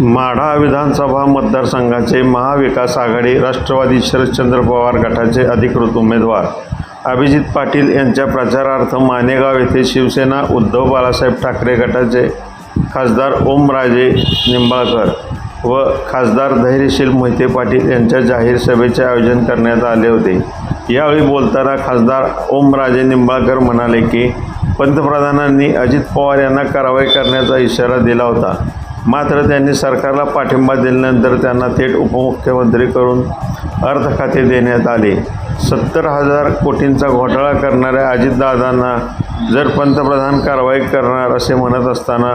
माढा विधानसभा मतदारसंघाचे महाविकास आघाडी राष्ट्रवादी शरदचंद्र पवार गटाचे अधिकृत उमेदवार. अभिजित पाटील यांच्या प्रचारार्थ मानेगाव येथे शिवसेना उद्धव बाळासाहेब ठाकरे गटाचे खासदार ओमराजे निंबाळकर व खासदार धैर्यशील मोहिते पाटील यांच्या जाहीर सभेचे आयोजन करण्यात आले होते. यावेळी बोलताना खासदार ओमराजे निंबाळकर म्हणाले की पंतप्रधानांनी अजित पवार यांना कारवाई करण्याचा इशारा दिला होता. मात्र त्यांनी सरकारला पाठिंबा दिल्यानंतर त्यांना थेट उपमुख्यमंत्री करून अर्थ खाते देण्यात आले. सत्तर हजार कोटींचा घोटाळा करणाऱ्या अजितदादांना जर पंतप्रधान कारवाई करणार असे म्हणत असताना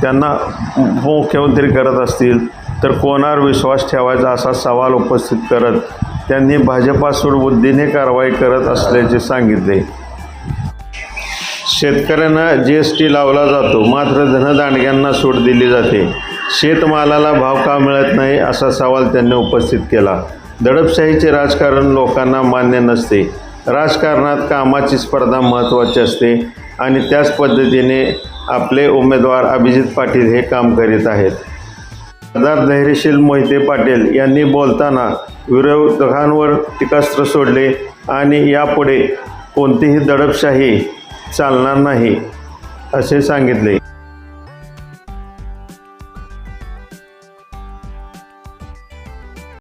त्यांना उपमुख्यमंत्री करत असतील तर कोणावर विश्वास ठेवायचा असा सवाल उपस्थित करत त्यांनी भाजपा सूडबुद्धीने कारवाई करत असल्याचे सांगितले. शेतकऱ्यांना जी एस टी लावला जातो. मात्र धनदांडग्यांना सूट दिली जाते. शेतमालाला भाव का मिळत नाही असा सवाल त्यांनी उपस्थित केला. दडपशाहीचे राजकारण लोकांना मान्य नसते. राजकारणात कामाची स्पर्धा महत्त्वाची असते आणि त्याच पद्धतीने आपले उमेदवार अभिजित पाटील हे काम करीत आहेत. सरदार धैर्यशील मोहिते पाटील यांनी बोलताना विरोधकांवर टीकास्त्र सोडले आणि यापुढे कोणतीही दडपशाही चालणार नाही असे सांगितले.